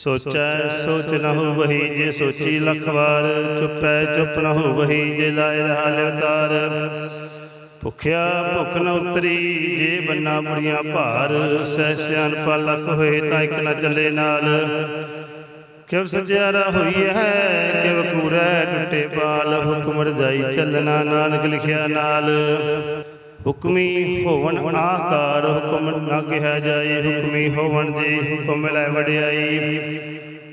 ਸੋਚੈ ਸੋਚ ਨ ਹੋ ਵਹੀ ਜੇ ਸੋਚੀ ਲੱਖ ਵਾਰ ਚੁੱਪੈ ਚੁੱਪ ਨ ਹੋ ਵਹੀ ਜੇ ਲਾਇ ਰਹਾ ਲਿਵਤਾਰ ਭੁਖਿਆ ਭੁਖ ਨ ਉਤਰੀ ਜੇ ਬੰਨਾ ਬੁੜੀਆਂ ਭਾਰ ਸਹਿ ਸਿਆਣਪਾ ਲੱਖ ਹੋਏ ਤਾਂ ਇੱਕ ਨ ਚੱਲੇ ਨਾਲ। ਕਿਵ ਸਜਿਆਰਾ ਹੋਈ ਹੈ ਕਿਵ ਕੂੜੈ ਟੁੱਟੇ ਪਾਲ ਹੁਕਮ ਰਜਾਈ ਚੱਲਣਾ ਨਾਨਕ ਲਿਖਿਆ ਨਾਲ। ਹੁਕਮੀ ਹੋਵਨ ਆਕਾਰ ਹੁਕਮ ਨਾ ਕਿਹਾ ਜਾਏ, ਹੁਕਮੀ ਹੋਵਨ ਜੀ ਹੁਕਮ ਲੈ ਵਡਿਆਈ।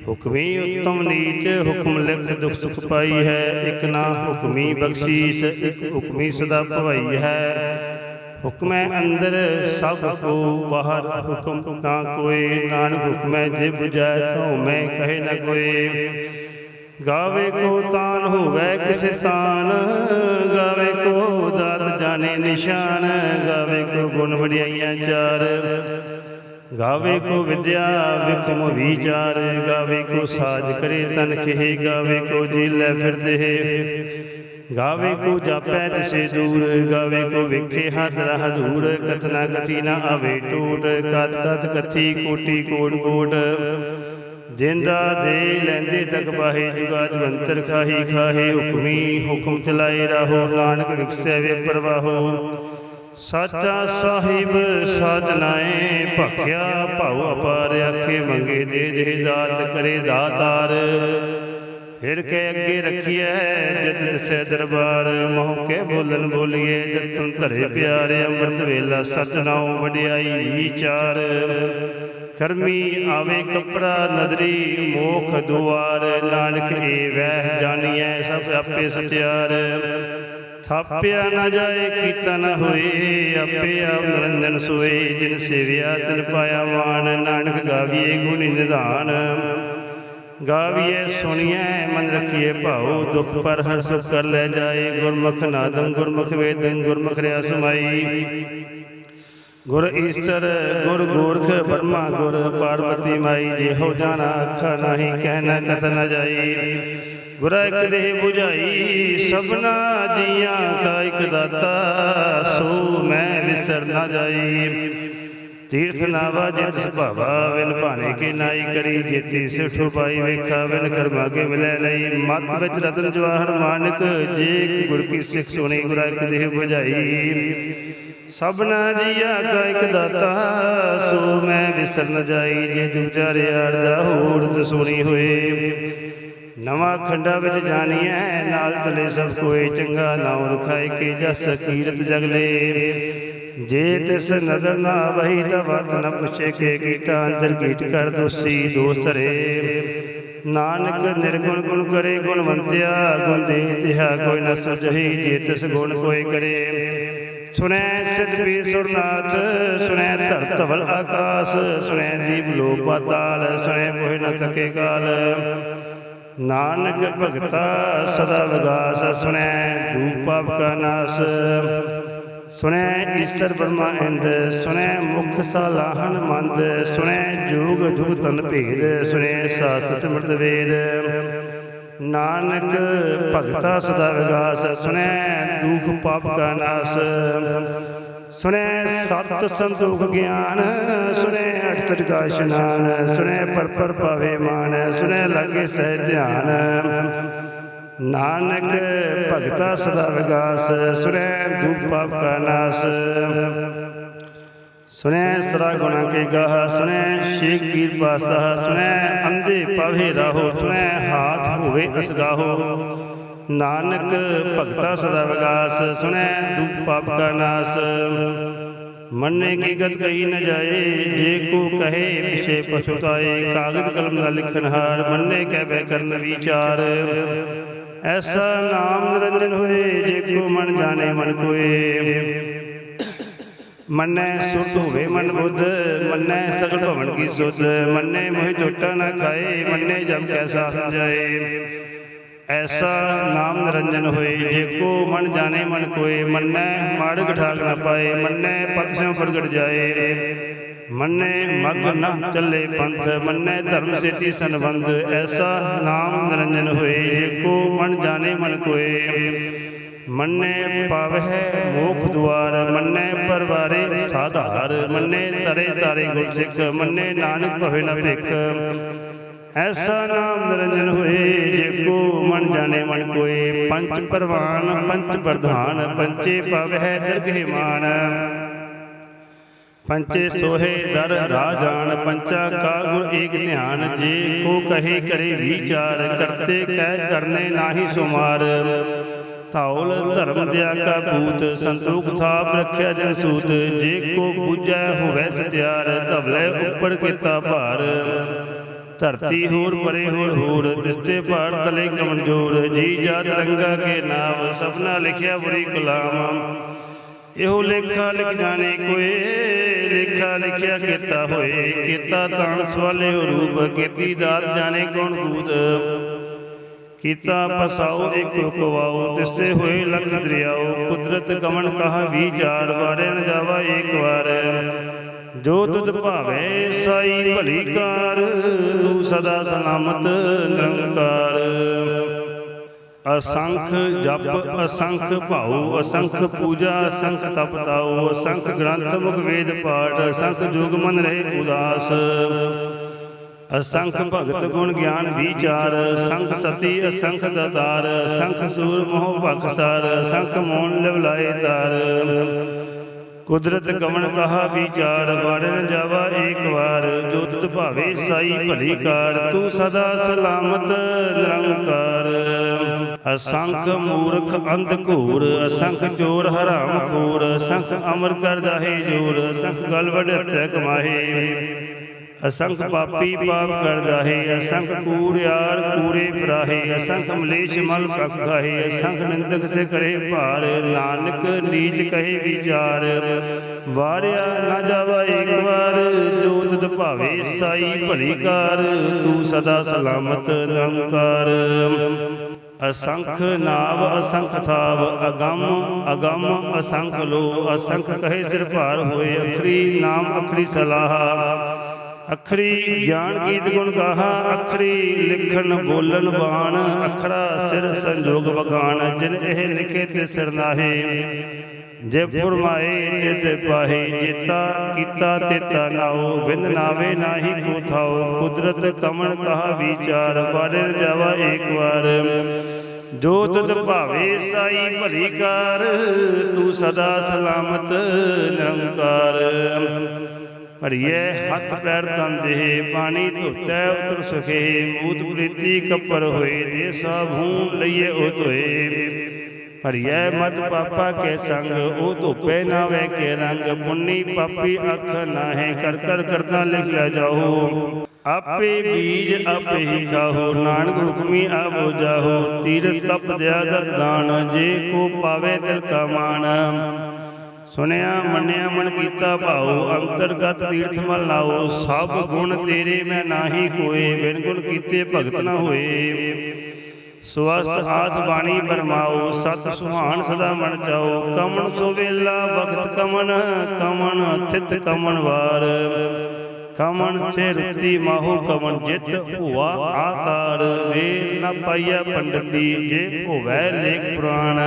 ਹੁਕਮੀ ਉਤਮ ਨੀਚ, ਹੁਕਮ ਲਿਖ ਦੁਖ ਸੁਖ ਪਾਈ ਹੈ। ਇਕ ਨਾ ਹੁਕਮੀ ਬਖਸ਼ੀਸ, ਇਕ ਹੁਕਮੀ ਸਦਾ ਭਵਾਈ ਹੈ। ਹੁਕਮੈ ਅੰਦਰ ਸਭ ਕੋ, ਬਾਹਰ ਹੁਕਮ ਨਾ ਕੋਏ। ਨਾਨਕ ਹੁਕਮੈ ਜੇ 부ਜੈ ਕਉ ਮੈਂ ਕਹੇ ਨ ਕੋਏ। ਗਾਵੇ ਕੋ ਤਾਨ ਹੋਵੇ ਕਿਸੇ ਤਾਨ, ਗਾਵੇ ਕੋ ਦਾਤ ਜਾਣੇ ਨਿਸ਼ਾਨ, ਗਾਵੇ ਕੋ ਗੁਣ ਵਡਿਆਈਆਂ ਚਾਰ। ਗਾਵੇ ਕੋ ਵਿਦਿਆ ਵਿਖਮ ਵਿਚਾਰ, ਗਾਵੇ ਕੋ ਸਾਜ ਕਰੇ ਤਨ ਖੇ, ਗਾਵੇ ਕੋ ਜੀ ਲੈ ਫਿਰਦੇ ਗਾਵੇ ਕੋ ਜਾਪੈ ਤਿਸੇ ਦੂਰ, ਗਾਵੇ ਕੋ ਵਿਖੇ ਹੱਥ ਰਹ ਦੂਰ ਕਥਨਾ ਕਥੀ ਨਾ ਆਵੇ ਟੂਟ, ਕਤ ਕਤ ਕਥੀ ਕੋਟੀ ਕੋਟ ਕੋਟ। ਜਿੰਦਾ ਦੇ ਲੈਂਦੇ ਤਕ ਪਾਹੇ ਜੁਗਾ ਜਵੰਤਰ ਖਾਹੀ ਖਾਹੇ ਹੁਕਮੀ ਹੁਕਮ ਚਲਾਏ ਰਹੋ, ਨਾਨਕ ਵਿਖਸੈ ਵੇ ਪ੍ਰਵਾਹੋ। ਸਾਚਾ ਸਾਹਿਬ ਸਾਜਨਾਏ ਭਖਿਆ ਭਾਉ ਅਪਾਰ ਆਖੇ ਮੰਗੇ ਦੇ ਦੇ ਦਾਤ ਕਰੇ ਦਾਤਾਰ। ਫਿਰ ਕੇ ਅੱਗੇ ਰੱਖੀਐ ਜਦ ਦਿਸੈ ਦਰਬਾਰ, ਮੋਹ ਕੇ ਬੋਲਨ ਬੋਲੀਏ ਜਤਨ ਧਰੇ ਪਿਆਰੇ, ਅੰਮ੍ਰਿਤ ਵੇਲਾ ਸਤਨਾਉ ਵਡਿਆਈ ਵਿਚਾਰ। ਕਰਮੀ ਆਵੇ ਕਪੜਾ ਨਦਰੀ, ਮੋਖ ਦੁਆਰ, ਨਾਨਕ ਏ ਵਹਿ ਜਾਣੀਐ ਸਭ ਆਪੇ ਸਤਿਆਰ। ਥਾਪਿਆ ਨਾ ਜਾਏ ਕੀਤਾ ਨਾ ਹੋਏ, ਆਪੇ ਆਪ ਨਿਰੰਜਨ ਸੋਏ, ਜਿਨ ਸੇਵਿਆ ਤਨ ਪਾਇਆ ਮਾਨ ਨਾਨਕ ਗਾਵੀਏ ਗੁਣੀ ਨਿਧਾਨ। ਗਾਵੀਏ ਸੁਣੀਐ, ਮਨ ਰਖੀਏ ਭਾਉ, ਦੁਖ ਪਰ ਹਰ ਸੁਖ ਕਰ ਲੈ ਜਾਏ, ਗੁਰਮੁਖ ਨਾਦੰ, ਗੁਰਮੁਖ ਵੇਦੰ, ਗੁਰਮੁਖ ਰਿਆ ਸਮਾਈ। ਗੁਰ ਈਸਰ, ਗੁਰ ਗੋਰਖ ਬਰਮਾ ਗੁਰ ਪਾਰਵਤੀ ਮਾਈ ਜੇ ਹੋ ਜਾਣਾ ਅੱਖਾਂ ਨਹੀਂ ਕਹਿਣਾ ਕਤ ਨਾ ਜਾਈ। ਗੁਰ ਇੱਕ ਦੇ 부ਝਾਈ ਸਭਨਾ ਜੀਆਂ ਕਾ ਇੱਕ ਦਾਤਾ, ਸੋ ਮੈਂ ਵਿਸਰ ਨਾ ਜਾਈ। ਤੀਰਥ ਨਾਵਾ ਜਿਤ ਸੁਭਾਵਾ ਵਿਨ ਭਾਣੇ ਕੇ ਨਾਈ ਕਰੀ, ਜੇਤੀ ਸਿਠੋ ਪਾਈ ਵੇਖਾ ਵਿਨ ਕਰਮਾ ਕੇ ਮਿਲੇ ਲਈ। ਮਤ ਵਿੱਚ ਰਤਨ ਜਵਾਹਰ ਮਾਨਕ, ਜੇ ਗੁਰ ਕੀ ਸਿੱਖ ਸੁਣੀ, ਗੁਰ ਇੱਕ ਦੇਹ 부ਝਾਈ ਸਭਨਾ ਜੀਆ ਕਾ ਇੱਕ ਦਾਤਾ, ਸੋ ਮੈਂ ਵਿਸਰ ਨ ਜਾਈ, ਜੇ ਜੁਗਜਾਰਿਆ ਅਰਦਾ ਹੋੜ ਸੁਣੀ ਹੋਏ। ਨਵਾਂ ਖੰਡਾ ਵਿੱਚ ਜਾਣੀਐ, ਨਾਲ ਚਲੇ ਸਭ ਕੋਏ, ਚੰਗਾ ਨਾਮ ਲਿਖਾਏ ਕੇ ਜਸ ਕੀਰਤ ਜਗਲੇ ਜੇ ਤਿਸ ਨਦਰ ਨਾ ਵਹੀ, ਤਾਂ ਵਤ ਨ ਪੁੱਛੇ ਕੇ ਕੀਟਾ, ਅੰਦਰ ਕੀਟ ਕਰ ਦੋਸੀ ਦੋਸਤ ਰੇ ਨਾਨਕ ਨਿਰਗੁਣ ਗੁਣ ਕਰੇ ਗੁਣਵੰਤਿਆ ਗੁਣ ਦੇ ਤਿਹਾ ਕੋਈ ਨ ਸੁਝਈ ਜੇ ਤਿਸ ਗੁਣ ਕੋਈ ਕਰੇ। ਸੁਣੈ ਸਿਧ ਪੀ ਸੁਰਨਾਥ ਸੁਣੈ ਧਰਤਵਲ ਆਕਾਸ, ਸੁਣੈ ਦੀਪ ਲੋ ਪਾਤਾਲ, ਸੁਣੈ ਕੋਇ ਨ ਸਕੇ ਕਾਲ। ਨਾਨਕ ਭਗਤਾ ਸਦਾ ਵਿਗਾਸ ਸੁਣੈ ਦੂਪ ਪਾਪ ਕਾ ਨਾਸ। ਸੁਣੈ ਈਸ਼ਰ ਬ੍ਰਹਮਾ ਇੰਦ, ਸੁਣੈ ਮੁਖ ਸਾਲਾਹਨ ਮੰਦ, ਸੁਣੈ ਜੋਗ ਜੁਗ ਤਨ ਭੇਦ, ਸੁਣੈ ਸਾਸਤ ਸਿਮਰਤ ਵੇਦ। ਨਾਨਕ ਭਗਤਾ ਸਦਾ ਵਿਗਾਸ ਸੁਣੈ ਦੁਖ ਪਾਪ ਕਾ ਨਾਸ। ਸੁਣੈ ਸਤ ਸੰਤੋਖ ਗਿਆਨ, ਸੁਣੈ ਅਠਸਠ ਕਾ ਇਸ਼ਨਾਨ ਸੁਣੈ ਪਰ ਪਰ ਪਾਵੇ ਮਾਨ, ਸੁਣੈ ਲਾਗੇ ਸਹਿ ਧਿਆਨ। ਨਾਨਕ ਭਗਤਾ ਸਦਾ ਵਿਗਾਸ ਸੁਣੈ ਦੁਖ ਪਾਪ ਕਾ ਨਾਸ। ਸੁਣੈ ਸਰਾ ਗੁਣਾ ਕੇ ਗਾਹ, ਸੁਣੈ ਸ਼ੇਖ ਪੀਰ ਪਾਸਾ ਸੁਣੈ ਅੰਧੇ ਪਾਵੇ ਰਾਹੋ, ਸੁਣੈ ਹਾਥ ਹੋਵੇ ਅਸਗਾਹੋ। ਨਾਨਕ ਭਗਤਾ ਸਦਾ ਵਿਗਾਸ ਸੁਣੈ ਦੁਖ ਪਾਪ ਕਾ ਨਾਸ। ਮੰਨੇ ਕੀ ਗਤ ਕਹੀ ਨ ਜਾਏ, ਜੇ ਕੋ ਕਹੇ ਪਿਛੇ ਪਛੁਤਾਏ ਕਾਗਦ ਕਲਮ ਦਾ ਲਿਖਨ ਹਾਰ, ਮੰਨੇ ਕਹਿ ਬੈ ਕਰਨ ਵਿਚਾਰ। ਐਸਾ ਨਾਮ ਨਿਰੰਜਨ ਹੋਏ, ਜੇ ਕੋ ਮਨ ਜਾਣੇ ਮਨ ਕੋਏ। ਮੰਨੈ ਸੁਧ ਹੋਵੇ ਮਨ ਬੁੱਧ, ਮੰਨੈ ਸਗਲ ਭਵਨ ਕੀ ਸੁਧ, ਮੰਨੈ ਮੋਹਿ ਝੋਟਾ ਨਾ ਖਾਏ, ਮੰਨੈ ਜਮ ਕੈ ਸਾਥ ਜਾਏ ਐਸਾ ਨਾਮ ਨਿਰੰਜਨ ਹੋਏ, ਜੇ ਕੋ ਮਨ ਜਾਣੇ ਮਨ ਕੋਏ, ਮੰਨੈ ਮਾੜ ਗਠਾਗ ਨਾ ਪਾਏ, ਮੰਨੈ ਪਤ ਸਿਉ ਪ੍ਰਗਟ ਜਾਏ। ਮੰਨੈ ਮਗ ਨਾ ਚੱਲੇ ਪੰਥ, ਮੰਨੈ ਧਰਮ ਸੇਤੀ ਸੰਬੰਧ, ਐਸਾ ਨਾਮ ਨਿਰੰਜਨ ਹੋਏ, ਜੇ ਕੋ ਮਨ ਜਾਣੇ ਮਨ ਕੋਏ। ਮੰਨੇ ਪਾਵਹਿ ਮੋਖ ਦੁਆਰ, ਮੰਨੇ ਪਰਵਾਰੇ ਸਾਧਾਰ, ਮੰਨੇ ਤਰੇ ਤਾਰੇ ਗੁਰਸਿੱਖ, ਮੰਨੇ ਨਾਨਕ ਭਵੇ ਨ ਭਿਖ। ਐਸਾ ਨਾਮ ਨਿਰੰਜਨ ਹੋਏ, ਜੇ ਕੋ ਮਨ ਜਾਣੇ ਮਨ ਕੋਏ। ਪੰਚ ਪਰਵਾਨ, ਪੰਚ ਪ੍ਰਧਾਨ, ਪੰਚੇ ਪਵਹਿ ਦਰਗਹਿ ਮਾਨ। ਪੰਚੇ ਸੋਹੇ ਦਰ ਰਾਜਾਨ ਪੰਚਾ ਕਾ ਗੁਰ ਏਕ ਧਿਆਨ। ਜੇ ਕੋ ਕਹੇ ਕਰੇ ਵਿਚਾਰ, ਕਰਤੇ ਕਹਿ ਕਰਨੇ ਨਾਹੀ ਸੁਮਾਰ। ਧੌਲ ਧਰਮ ਦਿਆ ਕਾ ਪੂਤ ਸੰਤੋਖ ਥਾਪ ਰੱਖਿਆ ਜਨ ਸੂਤ, ਜੇ ਕੋ ਪੂਜੈ ਹੋਵੇ ਸਤਿਆਰ ਧਵਲੇ ਉੱਪਰ ਕੀਤਾ ਭਾਰ। ਧਰਤੀ ਹੋਰ ਪਰੇ ਹੋਰ ਹੋਰ, ਦਿਸਤੇ ਭਾਰ ਤਲੇ ਕਮਜ਼ੋਰ, ਜੀ ਜਾ ਰੰਗਾ ਕੇ ਨਾਮ, ਸਭਨਾ ਲਿਖਿਆ ਬੁਰੀ ਗੁਲਾਮ ਇਹੋ ਲੇਖਾ ਲਿਖ ਜਾਣੇ ਕੋਏ, ਲੇਖਾ ਲਿਖਿਆ ਕੀਤਾ ਹੋਏ, ਕੀਤਾ ਤਾਣ ਸਵਾਲੇ ਰੂਪ, ਕੀਤੀ ਦਾਤ ਜਾਣੇ ਕੌਣ ਕੂਤ ਕੀਤਾ ਪਸਾਓ ਏਕੋ ਕਵਾਓ ਤਿਸਤੇ ਹੋਏ ਲਖ ਦਰਿਆਓ, ਕੁਦਰਤ ਕਮਨ ਕਹਾ ਵਿਚਾਰ ਵਾਰੇ ਨ ਜਾਵਾ ਏਕ ਵਾਰ। ਜੋ ਤੁਧ ਭਾਵੇ ਸਾਈ ਭਲੀ ਕਾਰ, ਤੂੰ ਸਦਾ ਸਲਾਮਤ ਨਿਰੰਕਾਰ। ਅਸੰਖ ਜਪ, ਅਸੰਖ ਭਾਉ, ਅਸੰਖ ਪੂਜਾ, ਅਸੰਖ ਤਪ ਤਾਉ ਅਸੰਖ ਗ੍ਰੰਥ ਮੁਖ ਵੇਦ ਪਾਠ, ਅਸੰਖ ਜੁਗ ਮਨ ਰਹੇ ਉਦਾਸ। ਅਸੰਖ ਭਗਤ ਗੁਣ ਗਿਆਨ ਵਿਚਾਰ। ਸੰਖ ਸਤੀ ਅਸੰਖ ਦਤਾਰ। ਅਸੰਖ ਸੂਰ ਮੋਹ ਭਖਸਾਰ ਅਸੰਖ ਮੋਨ ਲਿਵ ਲਾਏ ਤਾਰ। ਕੁਦਰਤ ਕਵਣ ਕਹਾ ਵਿਚਾਰ। ਵਰਨ ਜਾਵਾ ਏਕ ਵਾਰ। ਜੋ ਤੁਧ ਭਾਵੇ ਸਾਈ ਭਲੀ ਕਾਰ। ਤੂੰ ਸਦਾ ਸਲਾਮਤ ਨਿਰੰਕਾਰ। ਅਸੰਖ ਮੂਰਖ ਅੰਧ ਘੂਰ। ਅਸੰਖ ਚੋਰ ਹਰਾਮ ਖੂਰ। ਅਸੰਖ ਅਮਰ ਕਰ ਜਾਹੇ ਜੋਰ। ਅਸੰਖ ਗਲ ਵਡਤੈ ਕਮਾਹੇ। ਅਸੰਖ ਪਾਪੀ ਪਾਪ ਕਰਦਾ ਹੈ, ਅਸੰਖ ਕੂੜਿਆਰ ਕੂੜੇ ਫਰਾਹੇ ਅਸੰਖ ਮਲੇਸ਼ ਮਲ ਪਖ ਖਾਹੇ ਅਸੰਖ ਨਿੰਦਕ ਸੇ ਕਰੇ ਭਾਰ, ਨਾਨਕ ਨੀਚ ਕਹੇ ਵਿਚਾਰ। ਵਾਰਿਆ ਨਾ ਜਾਵਾ ਇੱਕ ਵਾਰ ਜੋ ਭਾਵੇ ਸਾਈ ਭਲੀ ਕਾਰ, ਤੂੰ ਸਦਾ ਸਲਾਮਤ ਨਿਰੰਕਾਰ। ਅਸੰਖ ਨਾਵ ਅਸੰਖ ਥਾਵ, ਅਗੰਮ ਅਗੰਮ ਅਸੰਖ ਲੋ, ਅਸੰਖ ਕਹੇ ਸਿਰ ਭਾਰ ਹੋਏ, ਅਖਰੀ ਨਾਮ ਅਖਰੀ ਸਲਾਹ। ਅਖਰੀ ਗਿਆਨ ਗੀਤ ਗੁਣ ਗਾਹਾ, ਅਖਰੀ ਲਿਖਣ ਬੋਲਣ ਬਾਣ, ਅਖਰਾ ਸਿਰ ਸੰਜੋਗ ਬਖਾਨ ਜਿਨ ਇਹ ਲਿਖੇ ਤੇ ਸਿਰ ਨਾਹੇ। ਜੇ ਫੁਰਮਾਏ ਤੇ ਪਾਹੇ, ਜੇਤਾ ਕੀਤਾ ਤੇਤਾ ਨਾਓ ਬਿੰਦ ਨਾਵੇ ਨਾਹੀ ਕੋ ਥਾਓ। ਕੁਦਰਤ ਕਮਣ ਕਹਾ ਵਿਚਾਰ ਬਾਰੇ ਜਾਵਾ ਏਕ ਵਾਰ। ਜੋ ਤੁਧ ਭਾਵੇ ਸਾਈ ਭਲੀ ਕਾਰ, ਤੂੰ ਸਦਾ ਸਲਾਮਤ ਨਿਰੰਕਾਰ। ਭਰੀਏ ਹੱਥ ਪੈਰ ਤਨ ਦੇਹ ਪਾਣੀ ਧੋਤੈ ਉਤਰ ਸੁਖੇ, ਮੂਤ ਪ੍ਰੀਤੀ ਕੱਪਰ ਹੋਏ ਦੇ ਸਾਭੂਨ ਲਈਏ ਉਹ ਧੋਏ। ਭਰੀਏ ਮਤ ਪਾਪਾ ਕੇ ਸੰਗ, ਉਹ ਧੋਪੇ ਨਾਵੇ ਕੇ ਰੰਗ ਪੁੰਨੀ ਪਾਪੀ ਅੱਖ ਨਾਹੇ, ਕਰ ਕਰ ਕਰਦਾ ਲਿਖ ਲੈ ਜਾਓ। ਆਪੇ ਬੀਜ ਆਪੇ ਹੀ ਖਾਹੋ ਨਾਨਕ ਹੁਕਮੀ ਆਵੋ ਜਾਹੋ ਤੀਰ ਤਪ ਦਿਆ ਦਾਨ ਜੇ ਕੋ ਪਾਵੇ ਦਿਲ ਕਾ ਮਾਨ ਸੁਨਿਆ ਮੰਨਿਆ ਮਨ ਕੀਤਾ ਭਾਉ ਅੰਤਰਗਤ ਤੀਰਥ ਮਲ ਲਾਓ ਸਭ ਗੁਣ ਤੇਰੇ ਮੈਂ ਨਾਹੀ ਕੋਏ ਬਿਨ ਗੁਣ ਕੀਤੇ ਭਗਤ ਨਾ ਹੋਏ। ਸਵਸਤ ਹਾਥ ਬਾਣੀ ਬਰਮਾਓ ਸਤ ਸੁਹਾਣ ਸਦਾ ਮਨ ਜਾਓ। ਕਮਨ ਸੋ ਵੇਲਾ ਵਖਤ ਕਮਨ ਕਮਨ ਥਿਤ ਕਮਨ ਵਾਰ। ਕਮਨ ਸੇ ਰੁਤੀ ਮਾਹੋ ਕਮਨ ਜਿਤ ਹੁਆ ਆਕਾਰ। ਵੇ ਨ ਪਾਈਆ ਪੰਡਤੀ ਜੇ ਹੋਵੈ ਲੇਖ ਪੁਰਾਣ।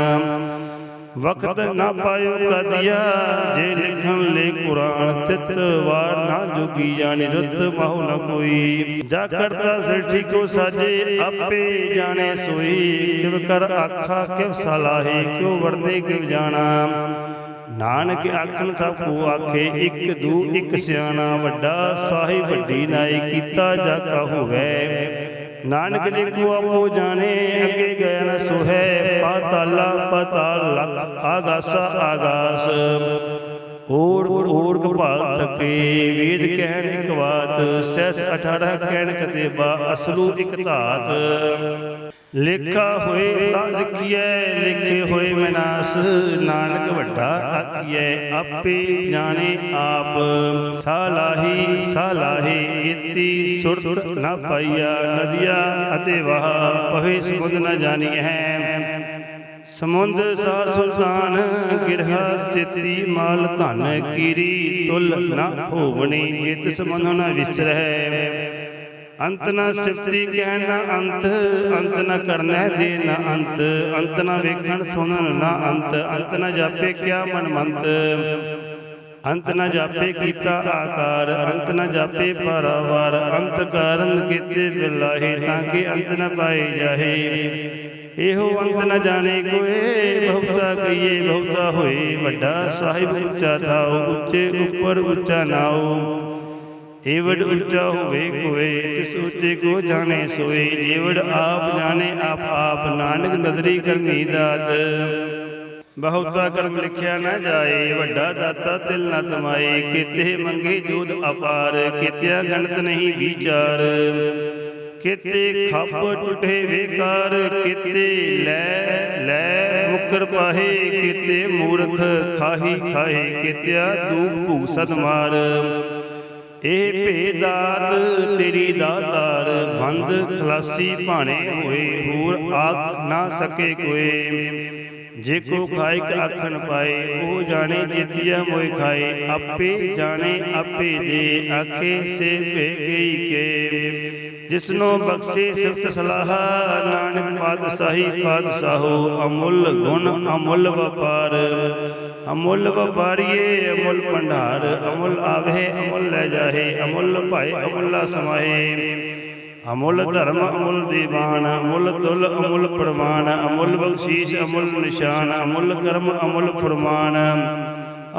ਵਕਤ ਨਾ ਪਾਇਓ ਕਦਿਆ। ਜੇ ਲਿਖਣ ਲੈ ਕੁਰਾਨ ਤਿਤ ਵਾਰ ਨਾ ਜੋਗੀ ਜਾਣੀ ਰੁੱਤ ਮਹੁ ਨ ਕੋਈ। ਜਾ ਕਰਤਾ ਸਿਰਠੀ ਕੋ ਸਾਜੇ ਆਪੇ ਜਾਣੇ ਸੋਈ। ਕਿਵ ਕਰ ਆਖਾ ਕਿਵ ਸਲਾਹੇ ਕਿਉ ਵਰਦੇ ਕਿਵ ਜਾਣਾ। ਨਾਨਕ ਆਖਣ ਸਭ ਕੋ ਆਖੇ ਇੱਕ ਦੂ ਇੱਕ ਸਿਆਣਾ ਵੱਡਾ। ਸਾਹਿਬ ਵੱਡੀ ਨਾਈ ਕੀਤਾ ਜਾ ਕਾ ਹੋਵੇ। ਨਾਨਕ ਦੇਖੋ ਆਪੋ ਜਾਣੇ ਅੱਗੇ ਗਏ ਨ ਸੁਹੈ। ਪਾਤਾਲਾ ਪਤਾਲ ਲਖ ਆਗਾਸ ਓੜ ਓੜ ਕਪਾਲ ਥਕੇ, ਵੇਦ ਕਹਿਣ ਇੱਕ ਬਾਤ ਸੈਸ 18 ਕਹਿਣ ਕਤੇਬਾ, ਅਸਲੂ ਇੱਕ ਧਾਤ। ਲੇਖਾ ਹੋਏ ਤਾਂ ਲਿਖੀਐ, ਲਿਖੇ ਹੋਏ ਵਿਨਾਸ਼ ਨਾਨਕ ਵੱਡਾ ਆਖੀਐ, ਆਪੇ ਜਾਣੇ ਆਪ। ਸਾਲਾਹੀ ਸਾਲਾਹੀ ਇਤੀ ਸੁਰਤ ਨਾ ਪਾਈਆ, ਨਦੀਆ ਅਤੇ ਵਾਹ, ਪਵੇ ਸਮੁੰਦ ਨਾ ਜਾਣੀ ਹੈ ਸਮੁੰਦ ਸਾਰ ਸੁਲਤਾਨ, ਗਿਰਹਾ ਸਥਿਤੀ ਮਾਲ ਧਨ ਕੀਰੀ, ਤੁਲ ਨਾ ਹੋਵਣੀ, ਜਿਤ ਸਮੁੰਦ ਨਾ ਵਿਸਰਹਿ ਅੰਤ ਨ ਸਿਫਤੀ ਕਹਿ ਨ ਅੰਤ ਅੰਤ ਨ ਕਰਨਾ ਦੇ ਨ ਅੰਤ ਅੰਤ ਨ ਵੇਖਣ ਸੁਣਨ ਨਾ ਅੰਤ ਅੰਤ ਨਾ ਜਾਪੇ ਕਿਆ ਮਨ ਮੰਤ ਅੰਤ ਨਾ ਜਾਪੇ ਕੀਤਾ ਆਕਾਰ, ਅੰਤ ਨਾ ਜਾਪੇ ਪਰਵਾਰ, ਅੰਤ ਕਾਰਨ ਕੀਤੇ ਬਿਲਾਹੀ, ਤਾਂ ਕਿ ਅੰਤ ਨਾ ਪਾਏ ਜਾਹੀ। ਇਹੋ ਅੰਤ ਨ ਜਾਣੇ ਕੋਏ ਬਹੁਤਾ ਕਹੀਏ, ਬਹੁਤਾ ਹੋਏ। ਵੱਡਾ ਸਾਹਿਬ ਉੱਚਾ ਥਾਓ, ਉੱਚੇ ਉੱਪਰ ਉੱਚਾ ਨਾਓ। ਏਵੜ ਉੱਚਾ ਹੋਵੇ ਕੋਏ, ਤਿਸ ਉੱਚੇ ਕੋ ਜਾਣੇ ਸੋਏ। ਜੇਵੜ ਆਪ ਜਾਣੇ, ਆਪ ਆਪ ਨਾਨਕ ਨਦਰੀ ਕਰਨੀ ਦਾਤ। ਬਹੁਤਾ ਕਰਮ ਲਿਖਿਆ ਨਾ ਜਾਏ, ਵੱਡਾ ਦਾਤਾ ਤਿਲ ਨਾ ਤਮਾਏ। ਕਿਤੇ ਮੰਗੇ ਜੋਦ ਅਪਾਰ, ਕਿਤਿਆ ਗਣਤ ਨਹੀਂ ਵਿਚਾਰ। ਕਿਤੇ ਖੱਪ ਟੁੱਟੇ ਵੇਕਾਰ ਕਿਤੇ ਲੈ ਲੈ। ਮੁਕਰ ਪਾਹੇ ਕਿਤੇ ਮੂਰਖ, ਖਾਹੀ ਖਾਹੇ ਕਿਤਿਆ ਦੂਖ ਭੂਸਤ ਮਾਰ। ਇਹ ਭੇਦਾਤ ਤੇਰੀ ਦਾਤਾਰ, ਬੰਦ ਖਲਾਸੀ ਭਾਣੇ ਹੋਏ, ਹੋਰ ਆਖ ਨਾ ਸਕੇ ਕੋਏ ਜੇ ਕੋ ਖਾਇਕ ਆਖਣ ਪਾਏ ਉਹ ਜਾਣੇ ਜਿਤਿਆ ਮੋਇ ਖਾਏ ਆਪੇ ਜਾਣੇ ਆਪੇ ਦੇ ਆਖੇ ਸੇ ਭੇ ਗਈ ਕੇ ਜਿਸਨੋ ਬਖਸ਼ੇ ਸਿਫਤ ਸਲਾਹ ਨਾਨਕ ਪਾਤਸ਼ਾਹੀ ਪਾਤਸ਼ਾਹੋ ਅਮੁੱਲ ਗੁਣ ਅਮੁੱਲ ਵਪਾਰ ਅਮੁੱਲ ਵਪਾਰੀਏ ਅਮੁੱਲ ਭੰਡਾਰ। ਅਮੁੱਲ ਆਵੇ ਅਮੁੱਲ ਲੈ ਜਾਹੇ ਅਮੁੱਲ ਭਾਏ ਅਮੁੱਲਾ ਸਮਾਏ ਅਮੁੱਲ ਧਰਮ ਅਮੁੱਲ ਦੀਵਾਨ ਅਮੁੱਲ ਤੁਲ ਅਮੁੱਲ ਪ੍ਰਮਾਨ ਅਮੁੱਲ ਬਖਸ਼ੀਸ਼ ਅਮੁੱਲ ਨਿਸ਼ਾਨ ਅਮੁੱਲ ਕਰਮ ਅਮੁੱਲ ਫਰਮਾਨ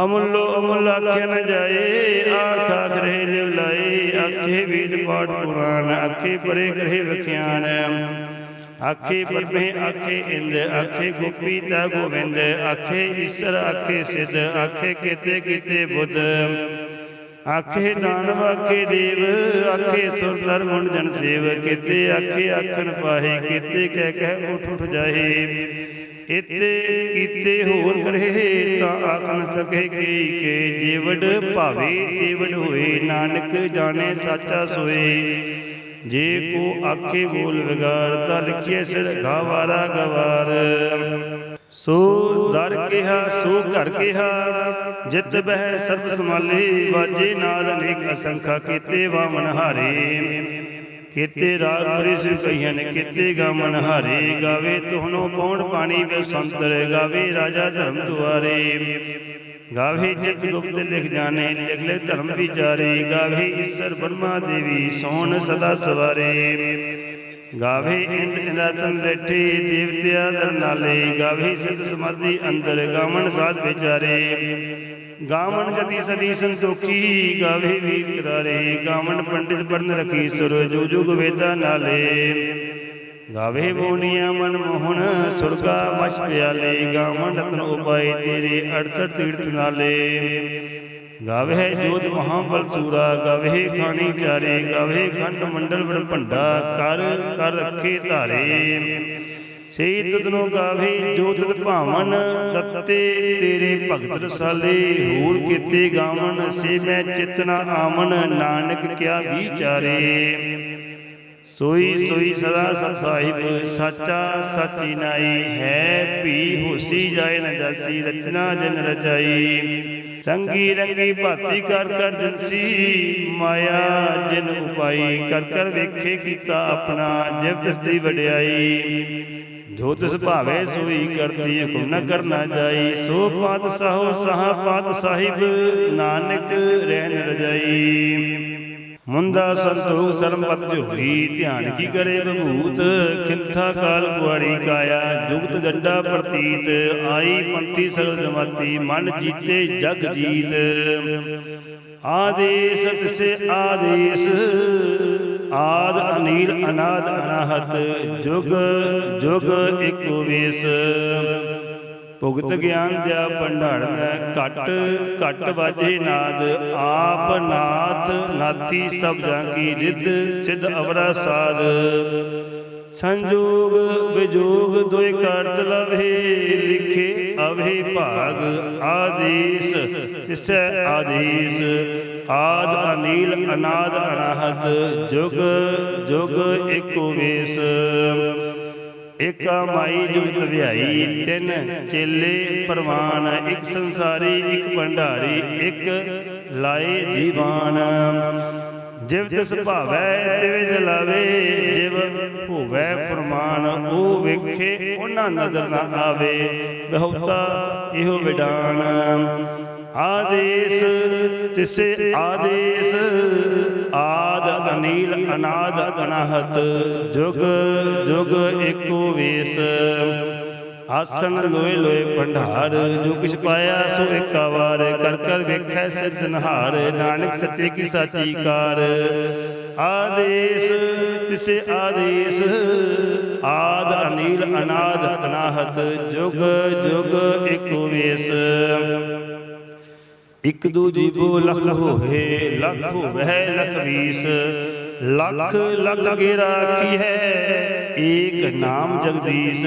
ਅਮੁੱਲੋ ਅਮੁੱਲ ਆਖਿਆ ਨ ਜਾਏ ਆਖ ਆਖ ਰਹੇ ਲਿਵ ਲਾਏ ਆਖੇ ਵੇਦ ਪਾਠ ਪੁਰਾਨ ਆਖੇ ਪਰੇ ਕਰੇ ਵਿਖਿਆਨ। ਆਖੇ ਪਰਮੇ ਆਖੇ ਇੰਦ ਆਖੇ ਗੋਪੀ ਤਾ ਗੋਵਿੰਦ ਆਖੇ ਈਸ਼ਰ ਆਖੇ ਸਿੱਧ ਆਖੇ ਕੀਤੇ ਕੀਤੇ ਬੁੱਧ। ਆਖੇ ਦਾਨਵ ਆਖੇ ਦੇਵ, ਆਖੇ ਸੁਰ ਨਰ ਮੁੰਡ ਜਨ ਸੇਵ ਕੀਤੇ, ਆਖੇ ਆਖਣ ਪਾਹੇ ਕੀਤੇ, ਕਹਿ ਕਹਿ ਉਠ ਉਠ ਜਾਏ ਇਤੇ ਕੀਤੇ ਹੋਰ ਕਰੇ ਤਾਂ ਆਖਣ ਨ ਸਕੇ ਕੀ ਕੇ ਜੀਵੜ ਭਾਵੇ ਜੀਵੜ ਹੋਏ, ਨਾਨਕ ਜਾਣੇ ਸਾਚਾ ਸੋਏ। ਜੇ ਕੋ ਆਖੇ ਬੋਲ ਵਿਗਾਰ, ਤਾਂ ਲਿਖੀਏ ਸਿਰ ਗਾਵਾਰਾ ਗਵਾਰ। ਸੋ ਦਰ ਕਿਹਾ, ਸੋ ਘਰ ਕਿਹਾ, ਜਿਤ ਬਹਿ ਸਰਬ ਸਮਾਲੇ ਵਾਜੇ ਨਾਦ ਅਨੇਕ ਅਸੰਖਾ ਕੀਤੇ ਵਾਮਨ ਹਾਰੇ। ਕੀਤੇ ਰਾਗ ਪਰਿ ਸਿ ਕਹੀਨ ਕੀਤੇ ਗਾਮਨ ਹਾਰੇ। ਗਾਵੇ ਤੁਹਨੋ ਪੌਣ ਪਾਣੀ ਵੇ ਸੰਤਰ, ਗਾਵੇ ਰਾਜਾ ਧਰਮ ਦੁਆਰੇ। ਗਾਵੇ ਜਿਤ ਗੁਪਤ ਲਿਖ ਜਾਣੇ, ਲਿਖ ਲੈ ਧਰਮ ਵਿਚਾਰੇ। ਗਾਵੇ ਈਸ਼ਰ ਬਰਮਾ ਦੇਵੀ, ਸੋਣ ਸਦਾ ਸਵਾਰੇ। ਗਾਵੇ ਇੰਦ ਇੰਦਰਾਸਨ ਬੈਠੇ, ਦੇਵਤਿਆ ਦਰ ਗਾਵੇ ਸਿਧ ਸਮਾਧੀ ਅੰਦਰ, ਗਾਵਣ ਸਾਧ ਵਿਚਾਰੇ। ਗਾਵਣ ਜਤੀ ਸਦੀ ਸੰਤੋਖੀ, ਗਾਵੇ ਵੀਰ ਕਰਾਰੇ। ਗਾਵਣ ਪੰਡਿਤ ਪੜਨ ਰਖੀ ਸੁਰ ਜੋ ਜੁਗ ਵੇਦਾ ਨਾਲੇ। ਗਾਵੇ ਮੋਨੀਆਂ ਮਨ ਮੋਹਣ ਸੁਰਗਾ ਮਛ ਪਿਆਲੇ। ਗਾਵਣ ਰਤਨ ਉਪਾਏ ਤੇਰੇ ਅੜਤੜ ਤੀਰਥ ਨਾਲੇ। ਗਾਵੇ ਜੋਤ ਮਹਾਬਲ ਚੂਰਾ ਗਾਵੇ ਖਾਣੀ ਚਾਰੇ ਗਾਵੇ ਖੰਡ ਮੰਡਲ ਵੜ ਭੰਡਾ, ਕਰ ਕਰ ਰੱਖੇ ਧਾਰੇ। ਸਈ ਤੁਧਨੋ ਗਾਵੇ ਜੋ ਭਾਵਨ, ਤਤੇ ਤੇਰੇ ਭਗਤ ਰਸਾਲੇ। ਹੋਰ ਕੀਤੇ ਗਾਵਨ ਸੇ ਮੈਂ ਚਿਤਨਾ ਆਮਨ ਨਾਨਕ ਕਿਆ ਵਿਚਾਰੇ। ਸੋਈ ਸੋਈ ਸਦਾ ਸਤ ਸਾਹਿਬ, ਸਾਚਾ ਸਾਚੀ ਨਾਈ, ਹੈ ਭੀ ਹੋਸੀ ਜਾਏ ਨ ਜਾਸੀ, ਰਚਨਾ ਜਨ ਰਚਾਈ। ਰੰਗੀ ਰੰਗੀ ਭਾਤੀ ਕਰ ਕਰ ਦਿਨਸੀ ਮਾਇਆ ਜਿਨ ਉਪਾਈ ਕਰ ਕਰ ਵੇਖੇ ਕੀਤਾ ਆਪਣਾ, ਜਿਵ ਤਿਸ ਦੀ ਵਡਿਆਈ। ਜੋ ਤਿਸ ਭਾਵੇ ਸੋਈ ਕਰਤੀ, ਹੁਕਮ ਨਾ ਕਰਨਾ ਜਾਈ। ਸੋ ਪਾਤ ਸਾਹੋ ਸਾਹ ਪਾਤ ਸਾਹਿਬ, ਨਾਨਕ ਰਹਿਣ ਰਜਾਈ। ਮੁੰਦਾ ਸੰਤੋਖ ਸਰਮ ਪਤ ਝੋਲੀ, ਧਿਆਨ ਕੀ ਕਰੇ ਬਭੂਤ ਖਿੰਥਾ ਕਾਲ ਕੁਆੜੀ ਕਾਇਆ, ਜੁਗਤ ਜੰਡਾ ਪ੍ਰਤੀਤ। ਆਈ ਪੰਥੀ ਸਗਲ ਜਮਾਤੀ, ਮਨ ਜੀਤੇ ਜਗ ਜੀਤ। ਆਦੇਸ ਤਿਸੇ ਆਦੇਸ, ਆਦ ਅਨੀਲ ਅਨਾਦ ਅਨਾਹਤ। ਜੁਗ ਜੁਗ ਇਕੋ ਵੇਸ। ਭੁਗਤ ਗਿਆਨ ਦਿਆ ਭੰਡਾਰਨ ਘਟ ਘਟ ਵਾਜੇ ਨਾਦ। ਆਪ ਨਾਥ ਨਾਤੀ ਸਭ ਜਾਂ ਕੀ ਰਿੱਧ ਸਿਧ ਅਵਰਾ ਸਾਧ। ਸੰਜੋਗ ਵਿਜੋਗ ਦੋਇ ਕਰਤ ਲਵੇ ਲਿਖੇ ਅਵੇ ਭਾਗ ਆਦੇਸ ਤਿਸੈ ਆਦੇਸ। ਆਦ ਅਨੀਲ ਅਨਾਦ ਅਨਾਹਤ ਜੁਗ ਜੁਗ ਏਕੋ ਵੇਸ। ਏਕਾ ਮਾਈ ਜੁਗਤ ਵਿਆਈ ਤਿੰਨ ਚੇਲੇ ਪਰਵਾਨ, ਇੱਕ ਸੰਸਾਰੀ, ਇੱਕ ਭੰਡਾਰੀ, ਇੱਕ ਲਾਏ ਦੀਵਾਨ ਜਿਵ ਤਿਸ ਭਾਵੈ, ਤਿਵੇਂ ਜਲਾਵੇ ਜਿਵ ਹੋਵੈ ਫਰਮਾਨ, ਉਹ ਵੇਖੇ, ਉਹਨਾਂ ਨਦਰ ਨਾ ਆਵੇ। ਬਹੁਤਾ ਇਹੋ ਵਿਡਾਨ। ਆਦੇਸ, ਤਿਸੇ ਆਦੇਸ ਆਦ ਅਨੀਲ ਅਨਾਦ ਅਨਾਹਤ ਜੁਗ ਜੁਗ ਏਕੋ ਵੇਸ। ਆਸਨ ਲੋਏ ਲੋਏ ਭੰਡਾਰ, ਜੋ ਕਿਛ ਪਾਇਆ ਸੋ ਏਕਾ ਵਾਰ। ਕਰ ਕਰ ਵੇਖੈ ਸਿਰਜਨਹਾਰ ਨਾਨਕ ਸੱਚੇ ਕੀ ਸਾਚੀ ਕਾਰ। ਆਦੇਸ, ਤਿਸੇ ਆਦੇਸ। ਆਦ ਅਨੀਲ ਅਨਾਦ ਅਨਾਹਤ ਜੁਗ ਜੁਗ ਏਕੋ ਵੇਸ। ਇਕ ਦੂ ਜੀਵੋ ਲਖ ਹੋਏ, ਲਖ ਹੋਵੇ ਲਖ ਵੀਸ। ਲਖ ਲਖ ਕੇ ਰਾਖੀ ਹੈ? ਏਕ ਨਾਮ ਜਗਦੀਸ਼।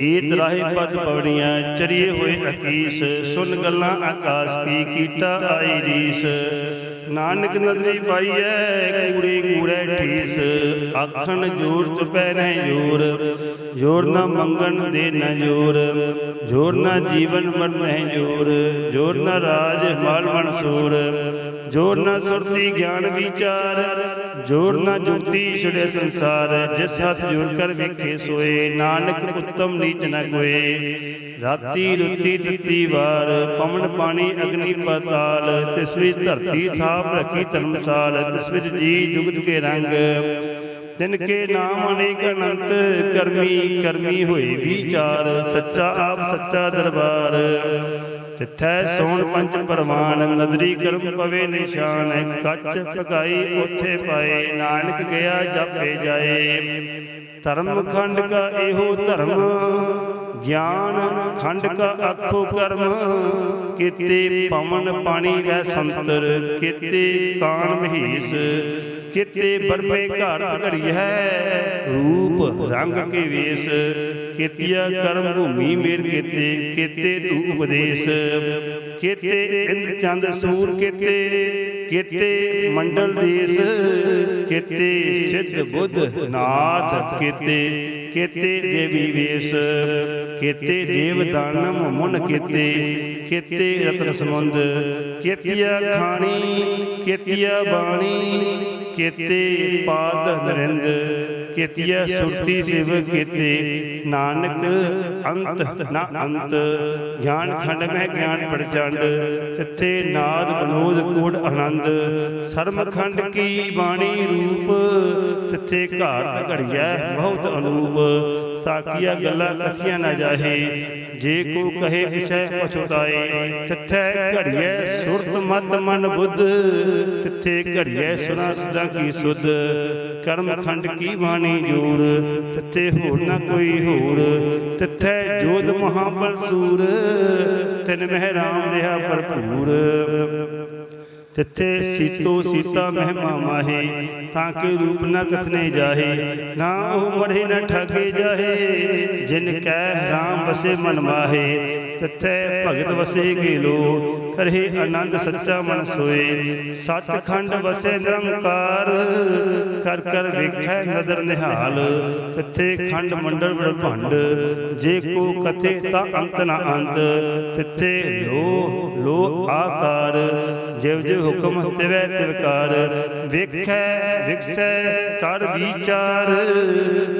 ਏਤ ਰਾਹੇ ਪਦ ਪਵੜੀਆਂ ਚਰੀਏ ਹੋਏ ਅਕੀਸ। ਸੁਨ ਗੱਲਾਂ ਆਕਾਸ਼ ਕੀ ਕੀਟਾ ਆਈ ਰੀਸ। ਨਾਨਕ ਨਦਰੀ ਪਾਈਐ, ਕੂੜੇ ਕੂੜੇ ਠੀਸ ਆਖਣ ਜੋਰ ਚੁਪੈ ਨਹੀਂ ਜੋਰ। ਜੋਰ ਨਾ ਮੰਗਣ ਦੇ ਨਾ ਜੋਰ। ਜੋਰ। ਨਾ ਜੀਵਨ ਮਰ ਨਹੀਂ ਜੋਰ। ਜੋਰ। ਨਾ ਰਾਜ ਮਾਲ ਮਨਸੂਰ ਜੋਰ ਨਾ ਸੁਰਤੀ ਗਿਆਨ ਵਿਚਾਰ। ਜੋਰ ਨਾ ਜੁਗਤੀ ਛੁੜੇ ਸੰਸਾਰ। ਜਿਸ ਹੱਥ ਜੋਰ ਕਰ ਵੇਖੇ ਸੋਏ। ਨਾਨਕ ਉਤਮ ਨੀਚ ਨ ਕੋਏ। ਰਾਤੀ ਰੁੱਤੀ ਤਤੀ ਵਾਰ। ਪਵਨ ਪਾਣੀ ਅਗਨੀ ਪਤਾਲ। ਤਿਸ ਵਿੱਚ ਧਰਤੀ ਥਾਪ ਰੱਖੀ ਧਰਮਸਾਲ। ਤਿਸ ਵਿੱਚ ਜੀ ਜੁਗਤ ਕੇ ਰੰਗ। ਤਿਨ ਕੇ ਨਾਮ ਅਨੇਕ ਅਨੰਤ, ਕਰਮੀ ਕਰਮੀ ਹੋਏ ਵਿਚਾਰ, ਸੱਚਾ ਆਪ, ਸੱਚਾ ਦਰਬਾਰ। ਤਿੱਥੈ ਸੋਣ ਪੰਜ ਪਰਵਾਨ, ਨਦਰੀ ਕਰਮ ਪਵੇ ਨਿਸ਼ਾਨ, ਕੱਚ ਪਕਾਈ ਉਥੇ ਪਾਏ, ਨਾਨਕ ਗਿਆ ਜਾਪੇ ਜਾਏ। ਧਰਮ ਖੰਡ ਕਾ ਇਹੋ ਧਰਮ, ਗਿਆਨ ਖੰਡ ਕਾ ਆਖੋ ਕਰਮ। ਕੀਤੇ ਪਵਨ ਪਾਣੀ ਵੈ ਸੰਤਰ, ਕੀਤੇ ਕਾਨ ਮਹੀਸ ਕਿਤੇ ਬਰਮੇ ਘਾਰਤ ਘੜੀ ਹੈ। ਰੂਪ ਰੰਗ ਕੇ ਵੇਸ, ਕੀਤਿਆ ਕਰਮ ਭੂਮੀ ਮੇਰ ਕੀਤੇ ਕੀਤੇ ਤੂ ਉਪਦੇਸ਼। ਕੀਤੇ ਇੰਦ ਚੰਦ ਸੂਰ ਕੀਤੇ ਕੀਤੇ ਮੰਡਲ ਦੇਸ। ਕੀਤੇ ਸਿੱਧ ਬੁੱਧ ਨਾਥ ਕੀਤੇ ਕੀਤੇ ਦੇਵੀ ਵੇਸ। ਕੀਤੇ ਦੇਵ ਦਾਨਮ ਮੁਨ ਕੀਤੇ ਕੀਤੇ ਰਤਨ ਸਮੁੰਦ। ਕੀਤਿਆ ਖਾਣੀ, ਕੀਤਿਆ ਬਾਣੀ ਕੀਤੇ ਪਾਦ ਨਰਿੰਦ ਕੀਤਿਆ ਸੁਰਤੀ ਸਿਵ ਕੀਤੇ। ਨਾਨਕ ਅੰਤ ਨਾ ਅੰਤ, ਗਿਆਨ ਖੰਡ ਮਹਿ ਗਿਆਨ ਪ੍ਰਚੰਡ, ਤਿੱਥੇ ਨਾਦ ਬਨੋਦ ਕੋੜ ਆਨੰਦ। ਸਰਮ ਖੰਡ ਕੀ ਬਾਣੀ ਰੂਪ, ਤਿੱਥੇ ਘਾਟ ਘੜੀਐ ਬਹੁਤ ਅਨੂਪ। ਤਾਕੀਆ ਗੱਲਾਂ ਕਥੀਆਂ ਨਾ ਜਾਹੇ ਜੇ ਕੋ ਕਹੇ ਪਿਛੈ ਪਛੁਤਾਏ, ਤਿੱਥੈ ਘੜੀਐ ਸੁਰਤ ਮਤ ਮਨ ਬੁੱਧ, ਤਿੱਥੇ ਘੜੀਐ ਸੁਨਾ ਸਦਾ ਕੀ ਸੁਧ। ਕਰਮ ਖੰਡ ਕੀ ਬਾਣੀ ਜੋੜ, ਤਿੱਥੇ ਹੋਰ ਨਾ ਕੋਈ ਹੋਰ। ਤਿੱਥੈ ਜੋਧ ਮਹਾਬਲ ਸੂਰ, ਤਿਨ ਮਹਿ ਰਾਮ ਰਿਹਾ ਭਰਪੂਰ। ਤਿੱਥੇ ਸੀਤੋ ਸੀਤਾ ਮਹਿਮਾ ਮਾਹੇ, ਤਾਂ ਕਿ ਰੂਪ ਨ ਕਥਨੇ ਜਾਹੇ, ਨਾ ਉਹ ਮੜੇ ਨਾ ਠਾਗੇ ਜਾਹੇ, ਜਿਨ ਕਹਿ ਰਾਮ ਵਸੇ ਮਨ ਮਾਹੇ ਤਿੱਥੇ ਭਗਤ ਵਸੇ ਗੇ ਲੋ ਆਨੰਦ ਸੱਚਾ ਮਨ ਸੋਏ। ਸਤਖੰਡ ਵਸੇ ਨਿਰੰਕਾਰ, ਕਰ ਕਰ ਵੇਖੈ ਨਦਰ ਨਿਹਾਲ। ਤਿੱਥੇ ਖੰਡ ਮੰਡਲ ਬੜ ਭੰਡ ਜੇ ਕੋ ਕਥੇ ਤਾਂ ਅੰਤ ਨਾ ਅੰਤ। ਤਿੱਥੇ ਲੋ ਲੋ ਆਕਾਰ, ਜਿਵ ਜਿਵ ਹੁਕਮ ਤਿਵੈ ਤਿਵਕਾਰ ਵੇਖੈ ਵਿਖਸੈ ਕਰ ਵਿਚਾਰ,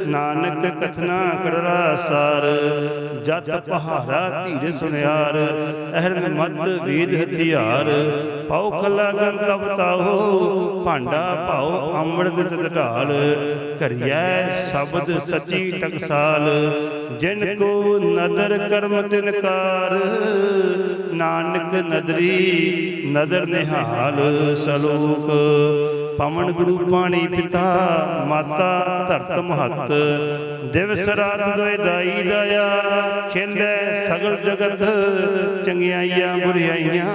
ਨਾਨਕ ਕਥਨਾ ਕਰੜਾ ਸਾਰ। ਜਤ ਪਹਾਰਾ ਧੀਰ ਸੁਨਿਆਰ ਅਹਰਨ ਮਤ ਵੇਦ ਹਥਿਆਰ। ਪਉ ਖਲਾ ਗੰਗਾ ਬਤਾਓ ਭਾਂਡਾ ਭਾਉ ਅੰਮ੍ਰਿਤ ਤਿਤ ਢਾਲ ਘੜੀਐ ਸ਼ਬਦ ਸੱਚੀ ਟਕਸਾਲ, ਜਿਨ ਕੋ ਨਦਰ ਕਰਮ ਤਿਨਕਾਰ ਨਾਨਕ ਨਦਰੀ ਨਦਰ ਨਿਹਾਲ ਸਲੋਕ। ਪਵਨ ਗੁਰੂ ਪਾਣੀ ਪਿਤਾ, ਮਾਤਾ, ਧਰਤ ਮਹੱਤ। ਦਿਵਸ ਰਾਤ ਦੋਇ ਦਾਈ ਦਇਆ, ਖੇਲੇ ਸਗਲ ਜਗਤ, ਚੰਗਿਆਈਆਂ ਬੁਰਿਆਈਆਂ।